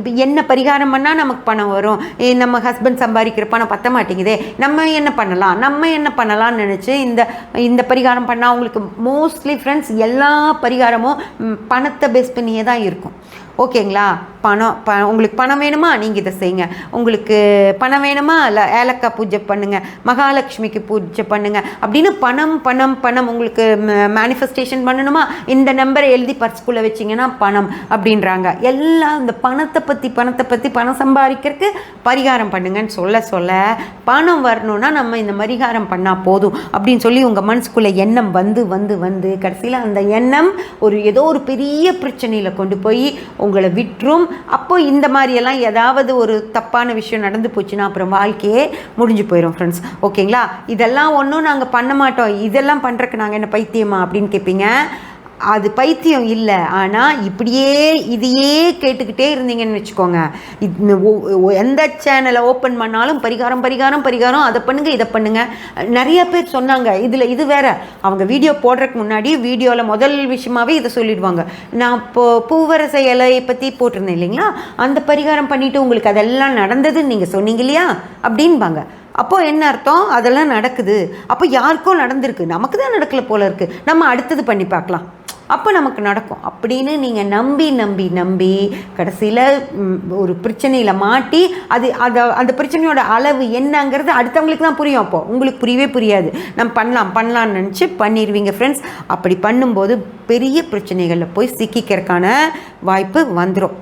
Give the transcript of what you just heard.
இப்போ என்ன பரிகாரம் பண்ணால் நமக்கு பணம் வரும். நம்ம ஹஸ்பண்ட் சம்பாதிக்கிற பணம் பத்த மாட்டேங்குதே. நம்ம என்ன பண்ணலாம்? நம்ம என்ன பண்ணலாம்னு நினச்சி இந்த இந்த பரிகாரம் பண்ணால் அவங்களுக்கு மோஸ்ட்லி ஃப்ரெண்ட்ஸ் எல்லா பரிகாரமும் பணத்தை பேஸ் பண்ணியே தான் இருக்கும். ஓகேங்களா? பணம் ப உங்களுக்கு பணம் வேணுமா? நீங்கள் இதை செய்யுங்க. உங்களுக்கு பணம் வேணுமா? இல்லை ஏலக்காய் பூஜை பண்ணுங்கள் மகாலட்சுமிக்கு பூஜை பண்ணுங்கள் அப்படின்னு பணம் பணம் பணம் உங்களுக்கு மேனிஃபெஸ்டேஷன் பண்ணணுமா? இந்த நம்பரை எழுதி பர்ஸ்குள்ளே வச்சிங்கன்னா பணம் அப்படின்றாங்க. எல்லாம் இந்த பணத்தை பற்றி பணத்தை பற்றி பணம் சம்பாதிக்கிறதுக்கு பரிகாரம் பண்ணுங்கன்னு சொல்ல சொல்ல பணம் வரணும்னா நம்ம இந்த பரிகாரம் பண்ணால் போதும் அப்படின்னு சொல்லி உங்கள் மனசுக்குள்ளே எண்ணம் வந்து வந்து வந்து கடைசியில் அந்த எண்ணம் ஒரு ஏதோ ஒரு பெரிய பிரச்சனையில் கொண்டு போய் உங்களை விட்டுரும். அப்போ இந்த மாதிரியெல்லாம் ஏதாவது ஒரு தப்பான விஷயம் நடந்து போச்சுன்னா அப்புறம் வாழ்க்கையே முடிஞ்சு போயிடும் ஃப்ரெண்ட்ஸ் ஓகேங்களா இதெல்லாம் ஒன்றும் நாங்கள் பண்ண மாட்டோம். இதெல்லாம் பண்ணுறக்கு நாங்கள் என்ன பைத்தியமா அப்படின்னு கேட்பீங்க அது பைத்தியம் இல்லை. ஆனால் இப்படியே இதையே கேட்டுக்கிட்டே இருந்தீங்கன்னு வச்சுக்கோங்க. எந்த சேனலை ஓப்பன் பண்ணாலும் பரிகாரம் பரிகாரம் பரிகாரம் அதை பண்ணுங்க இதை பண்ணுங்க. நிறைய பேர் சொன்னாங்க இதில் இது வேற. அவங்க வீடியோ போடுறதுக்கு முன்னாடி வீடியோவில் முதல் விஷயமாவே இதை சொல்லிடுவாங்க. நான் இப்போ பூவரச இலையை பற்றி போட்டிருந்தேன் இல்லைங்களா? அந்த பரிகாரம் பண்ணிவிட்டு உங்களுக்கு அதெல்லாம் நடந்ததுன்னு நீங்கள் சொன்னீங்க இல்லையா? அப்படின்பாங்க. அப்போது என்ன அர்த்தம்? அதெல்லாம் நடக்குது. அப்போ யாருக்கோ நடந்திருக்கு. நமக்கு தான் நடக்கல போல இருக்குது நம்ம அடுத்தது பண்ணி பார்க்கலாம். அப்போ நமக்கு நடக்கும். அப்படின்னு நீங்கள் நம்பி நம்பி நம்பி கடைசியில் ஒரு பிரச்சனையில் மாட்டி அது அதை அந்த பிரச்சனையோட அளவு என்னங்கிறது அடுத்தவங்களுக்கு தான் புரியும் அப்போது உங்களுக்கு புரியவே புரியாது. நம்ம பண்ணலாம் பண்ணலாம்னு நினச்சி பண்ணிடுவீங்க ஃப்ரெண்ட்ஸ் அப்படி பண்ணும்போது பெரிய பிரச்சனைகளில் போய் சிக்கிக்கிறதுக்கான வாய்ப்பு வந்துடும்